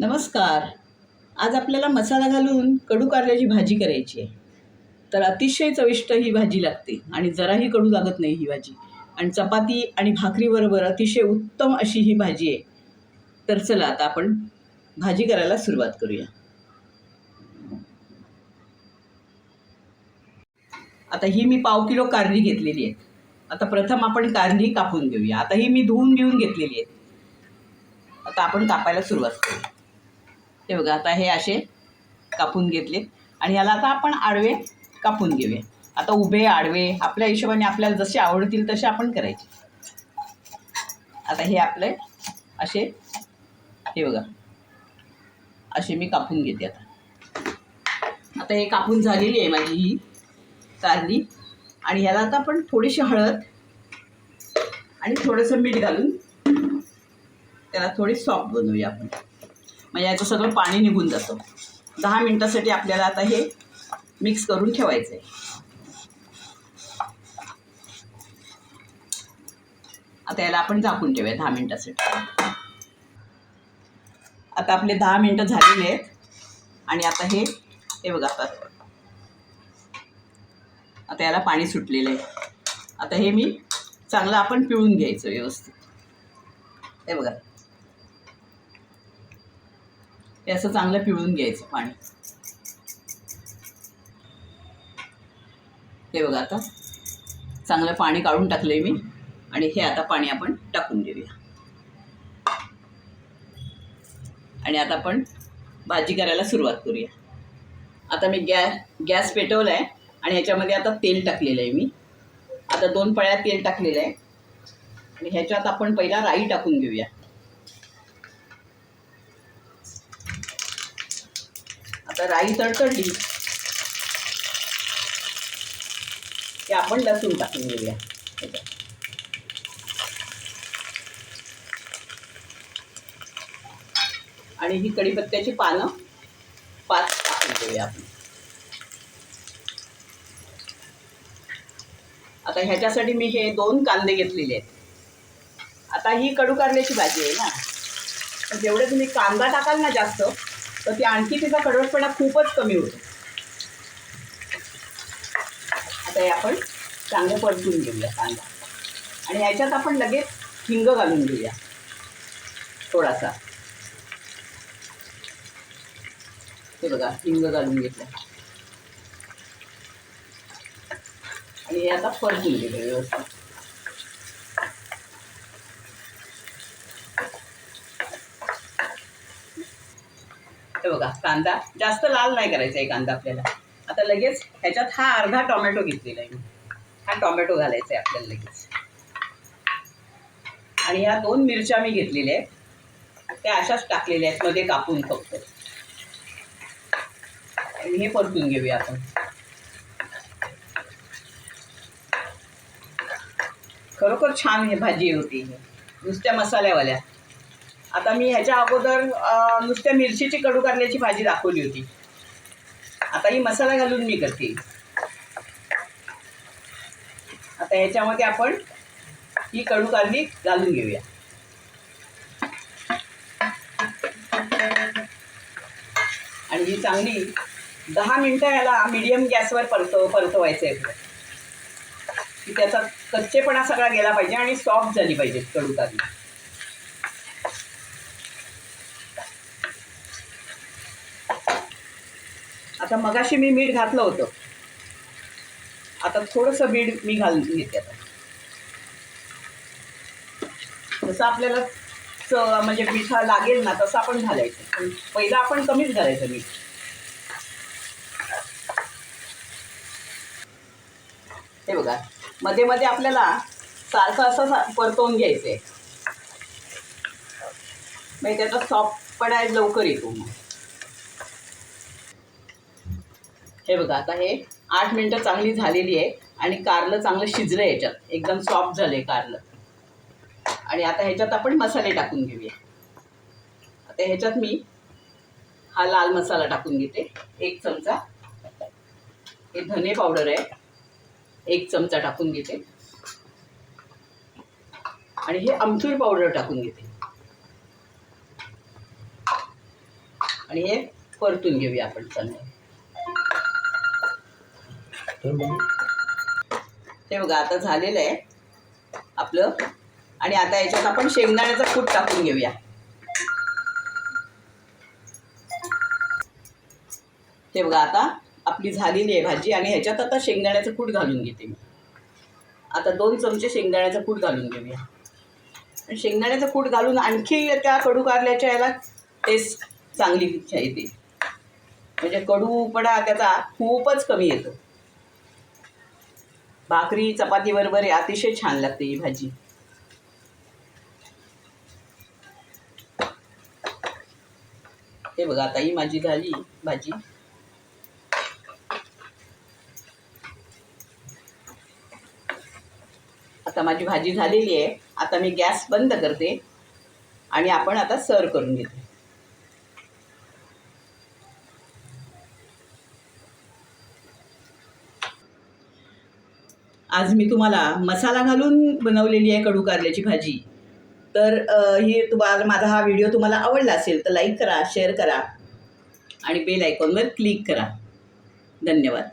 नमस्कार. आज आपल्याला मसाला घालून कडू कारल्याची भाजी करायची आहे. तर अतिशय चविष्ट ही भाजी लागते आणि जराही कडू लागत नाही ही भाजी. आणि चपाती आणि भाकरीबरोबर अतिशय उत्तम अशी ही भाजी आहे. तर चला आता आपण भाजी करायला सुरुवात करूया. आता ही मी पाव किलो कारली घेतलेली आहे. आता प्रथम आपण कारली कापून घेऊया. आता ही मी धुवून घेऊन घेतलेली आहे. आता आपण कापायला सुरुवात करू हे बघा आता हे असे कापून घेतले आणि याला आता आपण आडवे कापून घेऊया. आता उभे आडवे आपल्या हिशोबाने आपल्याला जसे आवडतील तसे आपण करायचे. आता हे आपले असे हे बघा. असे मी कापून घेते आता. आता हे कापून झालेली आहे माझी ही कारली. आणि ह्याला आता आपण थोडीशी हळद आणि थोडंसं मीठ घालून त्याला थोडी सॉफ्ट बनवूया आपण. म्हणजे याचं सगळं पाणी निघून जातं. दहा मिनटासाठी आपल्याला आता हे मिक्स करून ठेवायचं आहे आता याला आपण झाकून ठेवूया दहा मिनटासाठी. आता आपले दहा मिनटं झालेले आहेत. आणि आता हे हे बघा आता. आता याला पाणी सुटलेलं आहे. आता हे मी चांगलं आपण पिळून घ्यायचं व्यवस्थित. हे बघा. हे असं चांगलं पिळून घ्यायचं पाणी. हे बघा आता. चांगलं पाणी काढून टाकलंय मी. आणि हे आता पाणी आपण टाकून देऊया. आणि आता आपण भाजी करायला सुरुवात करूया. आता मी गॅ गॅस पेटवला आहे आणि ह्याच्यामध्ये आता तेल टाकलेलं आहे मी. आता दोन पळ्या तेल टाकलेलं आहे आणि ह्याच्यात आपण पहिला राई टाकून घेऊया. आता राई तडतडली. की आपण लसूण टाकून घेऊया. आणि ही कढीपत्त्याची पानं पाच टाकून घेऊया आपण. आता ह्याच्यासाठी मी हे दोन कांदे घेतलेले आहेत. आता ही कडू कारल्याची भाजी आहे ना. जेवढे तुम्ही कांदा टाकाल ना जास्त तर ती आणखी तिचा कडवटपणा खूपच कमी होतो. आता हे आपण चांगलं परतून घेऊया कांदा आणि याच्यात आपण लगेच हिंग घालून घेऊया. थोडासा. हे बघा हिंग घालून घेतलं. आणि हे आता परतून घेऊया व्यवस्थित. हे बघा कांदा जास्त लाल नाही करायचा आहे कांदा आपल्याला. आता लगेच ह्याच्यात हा अर्धा टोमॅटो घेतलेला आहे मी. हा टोमॅटो घालायचा आहे आपल्याला लगेच. आणि ह्या दोन मिरच्या मी घेतलेल्या आहेत. त्या अशाच टाकलेल्या आहेत मध्ये कापून फक्त. आणि हे परतून घेऊया आपण. खरोखर छान हे भाजी होती ही. नुसत्या मसाल्यावाल्या. आता मी ह्याच्या अगोदर नुसत्या मिरचीची कडू कारल्याची भाजी दाखवली होती. आता ही मसाला घालून मी करते. आता ह्याच्यामध्ये आपण ही कडू कारली घालून घेऊया. आणि ही चांगली दहा मिनटं याला मिडियम गॅसवर परतव परतवायचं आहे की त्याचा कच्चेपणा सगळा गेला पाहिजे आणि सॉफ्ट झाली पाहिजे कडू कारली आता मगाशी मी मीठ घातलं होतं. आता थोडंसं मीठ मी घालून घेते आता. जसं आपल्याला च- म्हणजे मिठा लागेल ना तसं आपण घालायचं. पहिलं आपण कमीच घालायचं मीठ. हे बघा मध्ये मध्ये आपल्याला सारखं असं परतवून घ्यायचं आहे म्हणजे त्याचा सॉफ्ट पडायला लवकर येतो मग. हे बघा आता हे आठ मिनटं चांगली झालेली आहे आणि कारलं चांगलं शिजलं आहे याच्यात. एकदम सॉफ्ट झालं आहे कारलं. आणि आता ह्याच्यात आपण मसाले टाकून घेऊया. आता ह्याच्यात मी हा लाल मसाला टाकून घेते. एक चमचा. हे धने पावडर आहे. एक चमचा टाकून घेते. आणि हे आमचूर पावडर टाकून घेते. आणि हे परतून घेऊया आपण चांगलं. हे ते बघा आता झालेलं आहे आपलं. आणि आता याच्यात आपण शेंगदाण्याचं कूट टाकून घेऊया. ते बघा आता आपली झालेली आहे भाजी आणि ह्याच्यात आता शेंगदाण्याचं कूट घालून घेते मी. आता दोन चमचे शेंगदाण्याचं कूट घालून घेऊया. शेंगदाण्याचं कूट घालून आणखी त्या कडू कारल्याच्या याला टेस्ट चांगली येते. म्हणजे कडूपणा त्याचा खूपच कमी येतो. भाकरी चपाती बरोबर अतिशय छान लागते ही भाजी. हे बघा आता ही माझी झाली भाजी. आता माझी भाजी झालेली आहे. आता मी गॅस बंद करते आणि आपण आता सर्व करून घेते. आज मी तुम्हाला मसाला घालून बनवलेली आहे कडू कारल्याची भाजी. तर ही तुम्हाला माझा हा व्हिडिओ तुम्हाला आवडला असेल तर लाईक करा शेअर करा आणि बेल आयकॉनवर क्लिक करा. धन्यवाद.